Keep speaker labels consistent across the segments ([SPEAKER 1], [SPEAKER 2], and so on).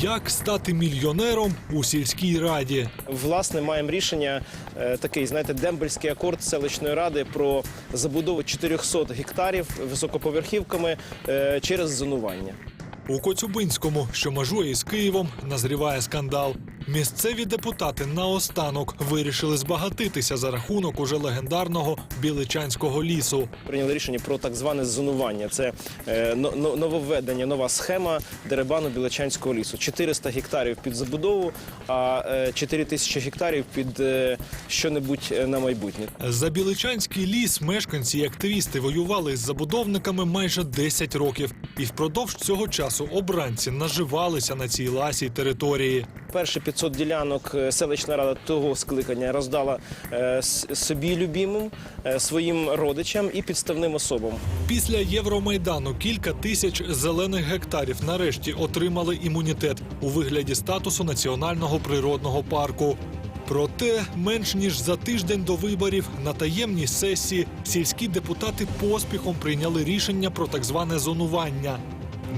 [SPEAKER 1] Як стати мільйонером у сільській раді?
[SPEAKER 2] Власне, маємо рішення е, такий, знаєте, дембельський акорд селищної ради про забудову 400 гектарів високоповерхівками е, через зонування.
[SPEAKER 1] У Коцюбинському, що межує із Києвом, назріває скандал. Місцеві депутати наостанок вирішили збагатитися за рахунок уже легендарного біличанського лісу.
[SPEAKER 2] Прийняли рішення про так зване зонування. Це е, но- но- нововведення, нова схема дерибану Білочанського лісу. 400 гектарів під забудову, а е, 4 тисячі гектарів під е, що-небудь е, на майбутнє.
[SPEAKER 1] За біличанський ліс мешканці і активісти воювали з забудовниками майже 10 років, і впродовж цього часу обранці наживалися на цій ласій території.
[SPEAKER 2] Перші 500 ділянок е, селищна рада того скликання роздала е, собі любимим, е, своїм родичам і підставним особам.
[SPEAKER 1] Після Євромайдану кілька тисяч зелених гектарів нарешті отримали імунітет у вигляді статусу національного природного парку. Проте, менш ніж за тиждень до виборів на таємній сесії сільські депутати поспіхом прийняли рішення про так зване зонування.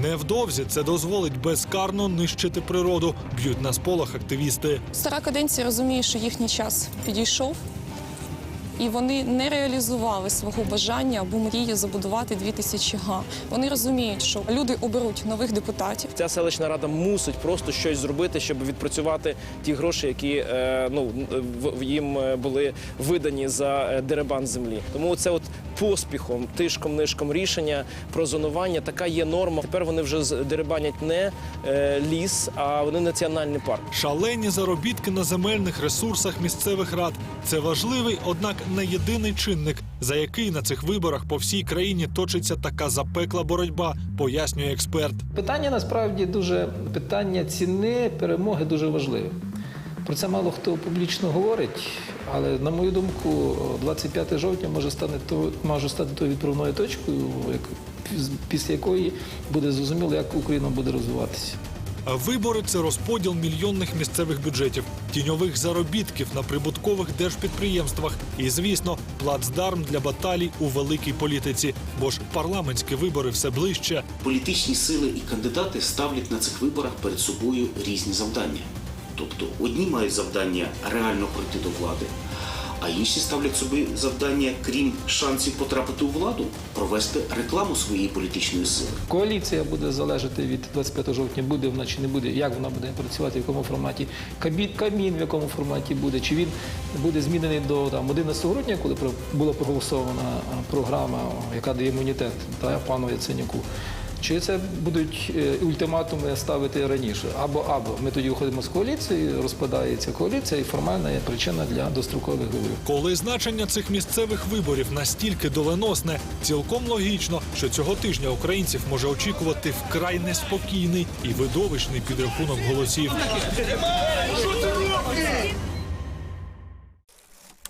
[SPEAKER 1] Невдовзі це дозволить безкарно нищити природу, б'ють на сполох активісти.
[SPEAKER 3] Стара каденція розуміє, що їхній час підійшов, і вони не реалізували свого бажання або мрії забудувати 2000 га. Вони розуміють, що люди оберуть нових депутатів.
[SPEAKER 2] Ця селищна рада мусить просто щось зробити, щоб відпрацювати ті гроші, які е, ну їм е, були видані за е, деребан землі. Тому це от поспіхом, тишком, нишком рішення про зонування. Така є норма. Тепер вони вже з- деребанять не ліс, а вони національний парк.
[SPEAKER 1] Шалені заробітки на земельних ресурсах місцевих рад це важливий, однак не єдиний чинник, за який на цих виборах по всій країні точиться така запекла боротьба, пояснює експерт.
[SPEAKER 4] Питання насправді дуже питання ціни перемоги дуже важливе. Про це мало хто публічно говорить, але на мою думку, 25 жовтня може стати то може стати тою відправною точкою, як після якої буде зрозуміло, як Україна буде розвиватися.
[SPEAKER 1] Вибори це розподіл мільйонних місцевих бюджетів, тіньових заробітків на прибуткових держпідприємствах і, звісно, плацдарм для баталій у великій політиці. Бо ж парламентські вибори все ближче.
[SPEAKER 5] політичні сили і кандидати ставлять на цих виборах перед собою різні завдання. Тобто одні мають завдання реально пройти до влади, а інші ставлять собі завдання, крім шансів потрапити у владу, провести рекламу своєї політичної сили.
[SPEAKER 4] Коаліція буде залежати від 25 жовтня, буде вона чи не буде, як вона буде працювати, в якому форматі, Кабмін в якому форматі буде, чи він буде змінений до там, 11 грудня, коли була проголосована програма, яка дає імунітет та, пану Яценюку. Чи це будуть е, ультиматуми ставити раніше? Або або ми тоді виходимо з коаліції, розпадається коаліція, і формальна є причина для дострокових виборів.
[SPEAKER 1] Коли значення цих місцевих виборів настільки доленосне, цілком логічно, що цього тижня українців може очікувати вкрай неспокійний і видовищний підрахунок голосів.